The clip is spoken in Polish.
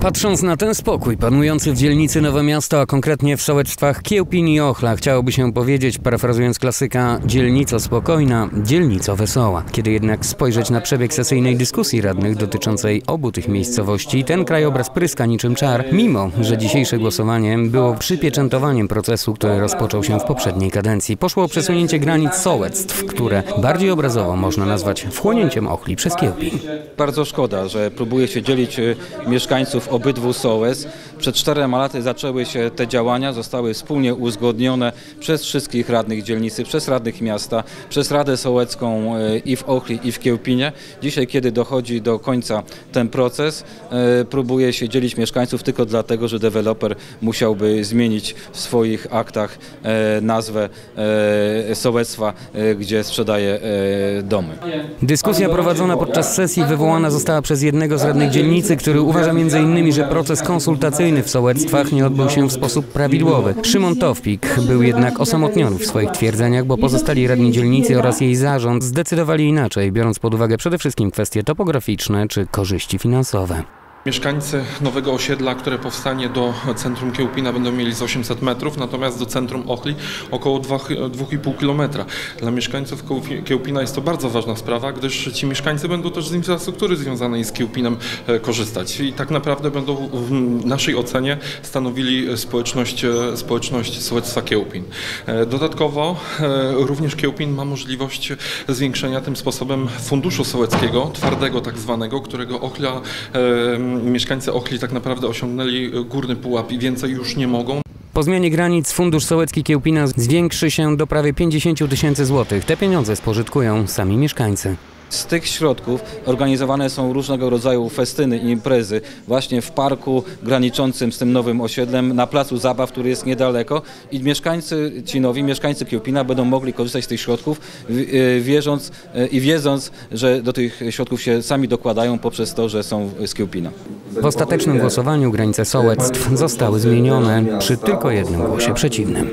Patrząc na ten spokój panujący w dzielnicy Nowe Miasto, a konkretnie w sołectwach Kiełpin i Ochla, chciałoby się powiedzieć, parafrazując klasyka, dzielnico spokojna, dzielnico wesoła. Kiedy jednak spojrzeć na przebieg sesyjnej dyskusji radnych dotyczącej obu tych miejscowości, ten krajobraz pryska niczym czar, mimo że dzisiejsze głosowanie było przypieczętowaniem procesu, który rozpoczął się w poprzedniej kadencji. Poszło o przesunięcie granic sołectw, które bardziej obrazowo można nazwać wchłonięciem Ochli przez Kiełpin. Bardzo szkoda, że próbuje się dzielić y, mieszkańców obydwu sołec. Przed czterema laty zaczęły się te działania, zostały wspólnie uzgodnione przez wszystkich radnych dzielnicy, przez radnych miasta, przez Radę Sołecką y, i w Ochli i w Kiełpinie. Dzisiaj, kiedy dochodzi do końca ten proces, y, próbuje się dzielić mieszkańców tylko dlatego, że deweloper musiałby zmienić w swoich aktach e, nazwę e, sołectwa, e, gdzie sprzedaje e, domy. Dyskusja prowadzona podczas sesji wywołana została przez jednego z radnych dzielnicy, który uważa m.in., że proces konsultacyjny w sołectwach nie odbył się w sposób prawidłowy. Szymon Towpik był jednak osamotniony w swoich twierdzeniach, bo pozostali radni dzielnicy oraz jej zarząd zdecydowali inaczej, biorąc pod uwagę przede wszystkim kwestie topograficzne czy korzyści finansowe. Mieszkańcy nowego osiedla, które powstanie do centrum Kiełpina będą mieli z 800 metrów, natomiast do centrum Ochli około 2,5 km. Dla mieszkańców Kiełpi- Kiełpina jest to bardzo ważna sprawa, gdyż ci mieszkańcy będą też z infrastruktury związanej z Kiełpinem e, korzystać i tak naprawdę będą w naszej ocenie stanowili społeczność, e, społeczność sołectwa Kiełpin. E, Dodatkowo również Kiełpin ma możliwość zwiększenia tym sposobem funduszu sołeckiego, twardego tak zwanego, którego Ochla mieszkańcy Ochli tak naprawdę osiągnęli górny pułap i więcej już nie mogą. Po zmianie granic Fundusz Sołecki Kiełpina zwiększy się do prawie 50 tysięcy złotych. Te pieniądze spożytkują sami mieszkańcy. Z tych środków organizowane są różnego rodzaju festyny i imprezy właśnie w parku graniczącym z tym nowym osiedlem, na placu zabaw, który jest niedaleko i mieszkańcy ci nowi, mieszkańcy Kiełpina będą mogli korzystać z tych środków e, wierząc e, i wiedząc, że do tych środków się sami dokładają poprzez to, że są z Kiełpina. W ostatecznym głosowaniu granice sołectw zostały zmienione przy tylko jednym głosie przeciwnym.